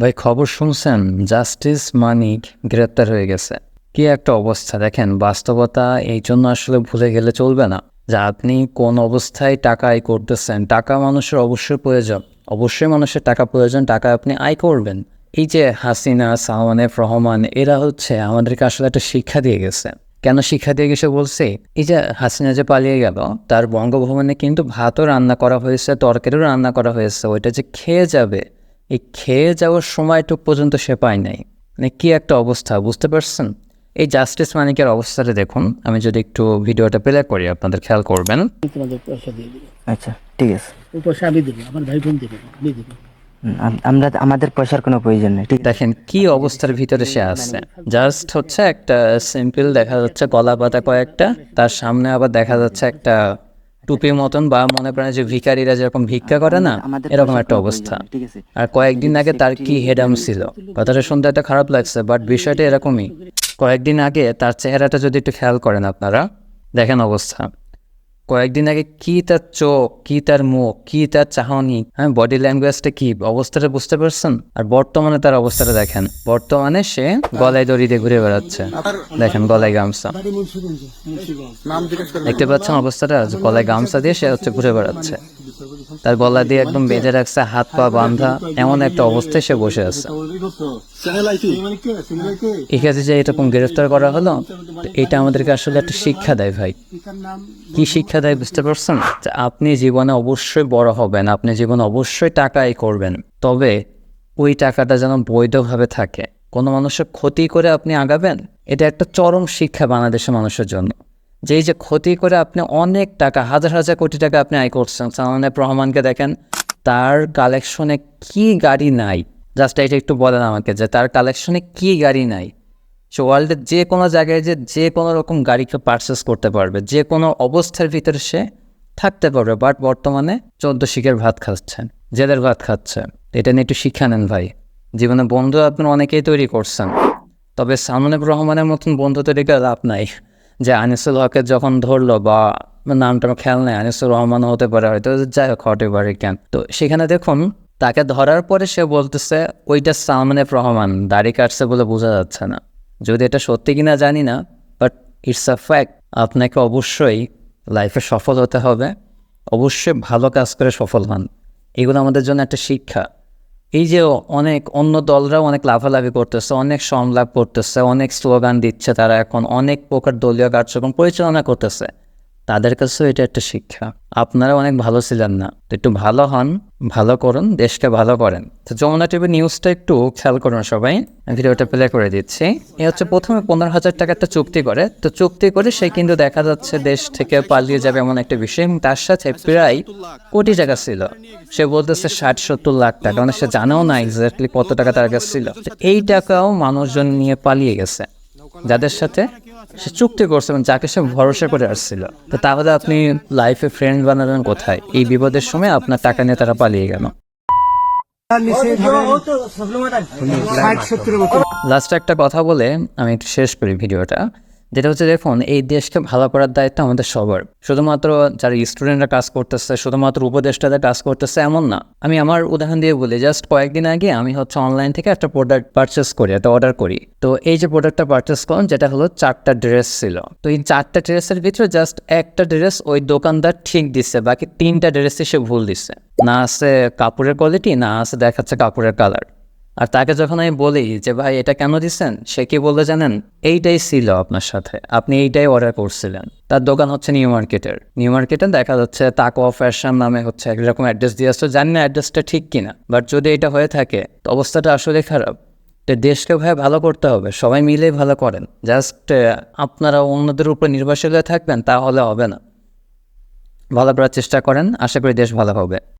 ভাই, খবর শুনছেন? জাস্টিস মানিক গ্রেপ্তার হয়ে গেছে। কি একটা অবস্থা, দেখেন, বাস্তবতা এই জন্য আসলে ভুলে গেলে চলবে না। যা আপনি কোন অবস্থায় টাকা আয় করতেছেন, টাকা মানুষের অবশ্যই প্রয়োজন। অবশ্যই মানুষের টাকা প্রয়োজন, টাকা আপনি আয় করবেন। এই যে হাসিনা সাওয়ানেফ রহমান, এরা হচ্ছে আমাদেরকে আসলে একটা শিক্ষা দিয়ে গেছে। কেন শিক্ষা দিয়ে গেছে বলছে? এই যে হাসিনা যে পালিয়ে গেল, তার বঙ্গভবনে কিন্তু ভাতও রান্না করা হয়েছে, তরকারিও রান্না করা হয়েছে, ওইটা যে খেয়ে যাবে এই খেয়ে যাওয়ার সময়টুক পর্যন্ত সে পায় নাই। মানে কি একটা অবস্থা বুঝতে পারছেন? এই জাস্টিস মানিকের অবস্থাটা দেখুন। আমি যদি একটু ভিডিওটা প্লে করি আপনাদের খেয়াল করবেন। তোমাদের পয়সা দিয়ে দেবো আচ্ছা ঠিক আছে। পয়সা আমি দেবো আমার ভাই বোন দেবে আমি দেবো। আমরা আমাদের পয়সার কোনো প্রয়োজন নেই ঠিক দেখেন কি অবস্থার ভিতরে সে আছে। জাস্ট হচ্ছে একটা সিম্পল দেখা যাচ্ছে কলা পাতা কয়েকটা তার সামনে আবার দেখা যাচ্ছে একটা টুপির মতন বা মনে করেন যে ভিকারীরা যেরকম ভিক্ষা করে না এরকম একটা অবস্থা। আর কয়েকদিন আগে তার কি হেডাম ছিল? কথাটা শুনতে একটা খারাপ লাগছে বাট বিষয়টা এরকমই। কয়েকদিন আগে তার চেহারাটা যদি একটু খেয়াল করেন আপনারা দেখেন অবস্থা। কয়েকদিন আগে কি তার চোখ কি তার মুখ কি তার চাহনি হ্যাঁ বডি ল্যাঙ্গুয়েজটা কি অবস্থাটা বুঝতে পারছেন? আর বর্তমানে তার অবস্থাটা দেখেন। বর্তমানে সে গলায় দড়ি দিয়ে ঘুরে বেড়াচ্ছে। দেখেন গলায় গামছা। দেখতে পাচ্ছেন অবস্থাটা গলায় গামছা দিয়ে সে হচ্ছে ঘুরে বেড়াচ্ছে। তার গলা দিয়ে একদম বেঁধে রাখছে, হাত পা বাঁধা, এমন একটা অবস্থায় সে বসে আছে। এখানে যে এরকম গ্রেফতার করা হলো এটা আমাদেরকে আসলে একটা শিক্ষা দেয় ভাই। কি শিক্ষা দেয় বুঝতে পারছেন? যে আপনি জীবনে অবশ্যই বড় হবেন, আপনি জীবনে অবশ্যই টাকা আয় করবেন। তবে ওই টাকাটা যেন বৈধভাবে থাকে। কোনো মানুষের ক্ষতি করে আপনি আগাবেন, এটা একটা চরম শিক্ষা বাংলাদেশের মানুষের জন্য। যে এই যে ক্ষতি করে আপনি অনেক টাকা, হাজার হাজার কোটি টাকা আপনি আয় করছেন। সালমানের রহমানকে দেখেন, তার কালেকশনে কি গাড়ি নাই? জাস্ট এটা একটু বলেন আমাকে যে তার কালেকশনে কি গাড়ি নাই? সে ওয়ার্ল্ডের যে কোনো জায়গায় যে যে কোনো রকম গাড়িকে পারচেস করতে পারবে। যে কোনো অবস্থার ভিতরে সে থাকতে পারবে বাট বর্তমানে চোদ্দ শিখের ভাত খাচ্ছেন, জেলের ভাত খাচ্ছে এটা নিয়ে একটু শিক্ষা নেন ভাই। জীবনে বন্ধু আপনি অনেকেই তৈরি করছেন, তবে সামনেব রহমানের মতন বন্ধু তৈরি করে লাভ নাই। যে আনিসুল হকের যখন ধরলো বা নামটা আমার খেয়াল নেই আনিসুল রহমান হতে পারে হয়তো, যাই হোক, হতে পারে কেন। তো সেখানে দেখুন, তাকে ধরার পরে সে বলতেছে, ওইটা সালমানেব রহমান, দাড়ি কাটছে বলে বোঝা যাচ্ছে না। যদি এটা সত্যি কিনা জানি না বাট ইটস আ ফ্যাক্ট আপনাকে অবশ্যই লাইফে সফল হতে হবে। অবশ্যই ভালো কাজ করে সফল হন। এগুলো আমাদের জন্য একটা শিক্ষা। এই যে অনেক অন্য দলরাও অনেক লাভালাভি করতেছে, অনেক সংলাপ করতেছে, অনেক স্লোগান দিচ্ছে তারা এখন, অনেক প্রকার দলীয় কার্যক্রম পরিচালনা করতেছে। তাদের কাছেও এটা একটা শিক্ষা। আপনারা অনেক ভালো ছিলেন না। তো একটু ভালো হন, ভালো করুন, দেশকে ভালো করেন। তো যমুনা টিভি নিউজটা একটু খেয়াল করুন সবাই। ভিডিওটা প্লে করে দিচ্ছি। এ হচ্ছে প্রথমে পনেরো হাজার টাকা একটা চুক্তি করে। তো চুক্তি করে সে কিন্তু দেখা যাচ্ছে দেশ থেকে পালিয়ে যাবে এমন একটা বিষয় এবং তার সাথে প্রায় কোটি টাকা ছিল। সে বলতেছে ষাট, সত্তর লাখ টাকা। মানে সে জানেও না এক্স্যাক্টলি কত টাকা তার কাছে ছিল। এই টাকাও মানুষজন নিয়ে পালিয়ে গেছে। যাদের সাথে সে চুক্তি করছে এবং যাকে সে ভরসা করে আসছিল। তো তাহলে আপনি লাইফে ফ্রেন্ড বানালেন কোথায়? এই বিপদের সময় আপনার টাকা নিয়ে তারা পালিয়ে গেল। লাস্টে একটা কথা বলে আমি একটু শেষ করি ভিডিওটা। যেটা হচ্ছে দেখুন, এই দেশকে ভালো করার দায়িত্ব আমাদের সবার। শুধুমাত্র যারা স্টুডেন্টরা কাজ করতেছে, শুধুমাত্র উপদেষ্টাদের কাজ করতেছে এমন না। আমি আমার উদাহরণ দিয়ে বলি জাস্ট কয়েকদিন আগে আমি হচ্ছে অনলাইন থেকে একটা প্রোডাক্ট পারচেস করি, একটা অর্ডার করি। তো এই যে প্রোডাক্টটা পারচেস করলাম, যেটা হলো চারটা ড্রেস ছিল। তো এই চারটা ড্রেসের ভিতরে জাস্ট একটা ড্রেস ওই দোকানদার ঠিক দিচ্ছে বাকি তিনটা ড্রেসই সে ভুল দিচ্ছে না আছে কাপড়ের কোয়ালিটি না আছে দেখাচ্ছে কাপড়ের কালার আর তাকে যখন আমি বলি যে, ভাই, এটা কেন দিচ্ছেন সে কি বলতে জানেন? এইটাই ছিল আপনার সাথে। আপনি এইটাই অর্ডার করছিলেন। তার দোকান হচ্ছে নিউ মার্কেটের। নিউ মার্কেটে দেখা যাচ্ছে তাকোয়া ফ্যাশন নামে হচ্ছে একরকম অ্যাড্রেস দিয়ে আসছে। জানি না অ্যাড্রেসটা ঠিক কিনা। বাট যদি এটা হয়ে থাকে, তো অবস্থাটা আসলে খারাপ। তো দেশকে ভাই ভালো করতে হবে। সবাই মিলেই ভালো করেন। জাস্ট আপনারা অন্যদের উপর নির্ভরশীল হয়ে থাকবেন, তাহলে হবে না। ভালো করার চেষ্টা করেন। আশা করি দেশ ভালো হবে।